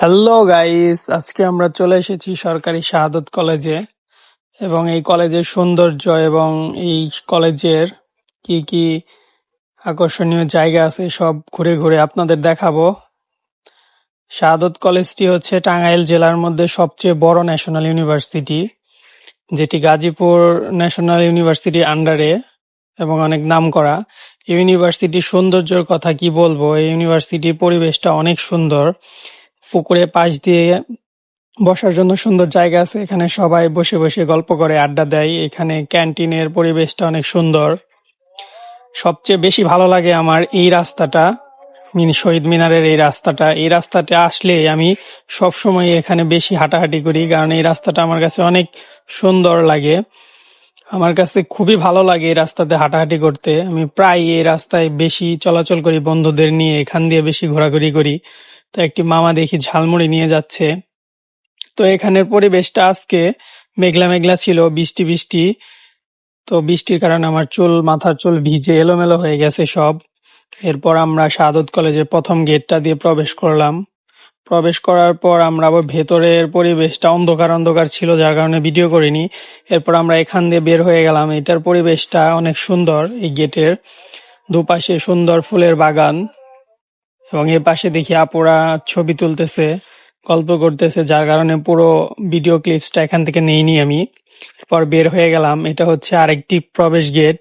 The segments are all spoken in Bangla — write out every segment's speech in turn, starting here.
হ্যালো গাইস আজকে আমরা চলে এসেছি সরকারি শাহাদত কলেজে। এবং এই কলেজের সৌন্দর্য এবং এই কলেজের কি কি আকর্ষণীয় জায়গা আছে সব ঘুরে ঘুরে আপনাদের দেখাবো। শাহাদত কলেজটি হচ্ছে টাঙ্গাইল জেলার মধ্যে সবচেয়ে বড় ন্যাশনাল ইউনিভার্সিটি, যেটি গাজীপুর ন্যাশনাল ইউনিভার্সিটি আন্ডারে এবং অনেক নাম করা ইউনিভার্সিটির সৌন্দর্যের কথা কি বলব? এই ইউনিভার্সিটির পরিবেশটা অনেক সুন্দর। পুকুরে পাশ দিয়ে বসার জন্য সুন্দর জায়গা আছে। এখানে সবাই বসে বসে গল্প করে, আড্ডা দেয়। এখানে ক্যান্টিনের পরিবেশটা অনেক সুন্দর। সবচেয়ে বেশি ভালো লাগে আমার এই রাস্তাটা, মিনি শহীদ মিনারের এই রাস্তাটা। এই রাস্তাটা আসলে আমি সব সময় এখানে বেশি হাঁটাহাঁটি করি, কারণ এই রাস্তাটা আমার কাছে অনেক সুন্দর লাগে। আমার কাছে খুবই ভালো লাগে এই রাস্তাতে হাঁটাহাঁটি করতে। আমি প্রায় এই রাস্তায় বেশি চলাচল করি, বন্ধুদের নিয়ে এখান দিয়ে বেশি ঘোরাঘুরি করি। তো একটি মামা দেখি ঝালমুড়ি নিয়ে যাচ্ছে। তো এখানের পরিবেশটা আজকে মেঘলা মেঘলা ছিল, বৃষ্টি বৃষ্টি। তো বৃষ্টির কারণে আমার চুল, মাথার চুল ভিজে এলোমেলো হয়ে গেছে সব। এরপর আমরা সাদত কলেজের প্রথম গেটটা দিয়ে প্রবেশ করলাম। প্রবেশ করার পর আমরা আবার ভেতরের পরিবেশটা অন্ধকার অন্ধকার ছিল, যার কারণে ভিডিও করিনি। এরপর আমরা এখান দিয়ে বের হয়ে গেলাম। এটার পরিবেশটা অনেক সুন্দর, এই গেটের দুপাশে সুন্দর ফুলের বাগান। এবং এর পাশে দেখি আপুরা ছবি তুলতেছে, গল্প করতেছে, যার কারণে পুরো ভিডিও ক্লিপসটা এখান থেকে নেইনি আমি। পর বের হয়ে গেলাম, এটা হচ্ছে আরেকটি প্রবেশ গেট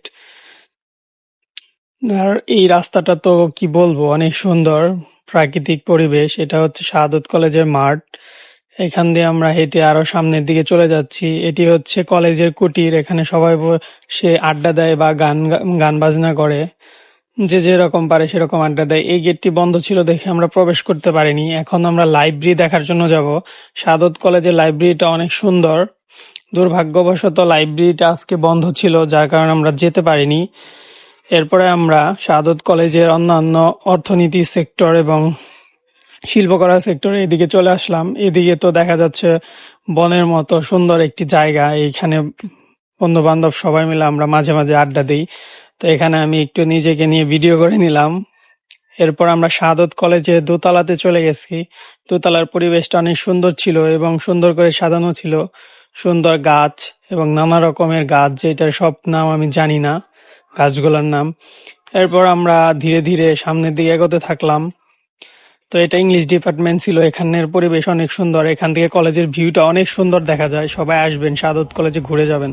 আর এই রাস্তাটা তো কি বলব, অনেক সুন্দর, প্রাকৃতিক পরিবেশ। এটা হচ্ছে শাহাদত কলেজের মাঠ। এখান দিয়ে আমরা হেঁটে আরও সামনের দিকে চলে যাচ্ছি। এটি হচ্ছে কলেজের কুটির, এখানে সবাই সে আড্ডা দেয় বা গান গান বাজনা করে। যে যেরকম পারে সেরকম আড্ডা দেয়। এই গেটটি বন্ধ ছিল দেখে আমরা প্রবেশ করতে পারিনি। এখন আমরা লাইব্রেরি দেখার জন্য যাব। সাদত কলেজের লাইব্রেরিটা অনেক সুন্দর। দুর্ভাগ্যবশত লাইব্রেরিটা আজকে বন্ধ ছিল, যার কারণে আমরা যেতে পারিনি। এরপরে আমরা সাদত কলেজের অন্যান্য অর্থনীতি সেক্টর এবং শিল্পকলা সেক্টর এদিকে চলে আসলাম। এদিকে তো দেখা যাচ্ছে বনের মতো সুন্দর একটি জায়গা। এইখানে বন্ধু বান্ধব সবাই মিলে আমরা মাঝে মাঝে আড্ডা দিই। তো এখানে আমি একটু নিজেকে নিয়ে ভিডিও করে নিলাম। এরপর আমরা শাহাদত কলেজে দোতলাতে চলে গেছি। দোতলার পরিবেশটা অনেক সুন্দর ছিল এবং সুন্দর করে সাজানো ছিল। সুন্দর গাছ এবং নানা রকমের গাছ যেটার সব নাম আমি জানি না, গাছগুলোর নাম। এরপর আমরা ধীরে ধীরে সামনের দিকে এগোতে থাকলাম। তো এটা ইংলিশ ডিপার্টমেন্ট ছিল, এখানের পরিবেশ অনেক সুন্দর। এখান থেকে কলেজের ভিউটা অনেক সুন্দর দেখা যায়। সবাই আসবেন, সাদত কলেজে ঘুরে যাবেন।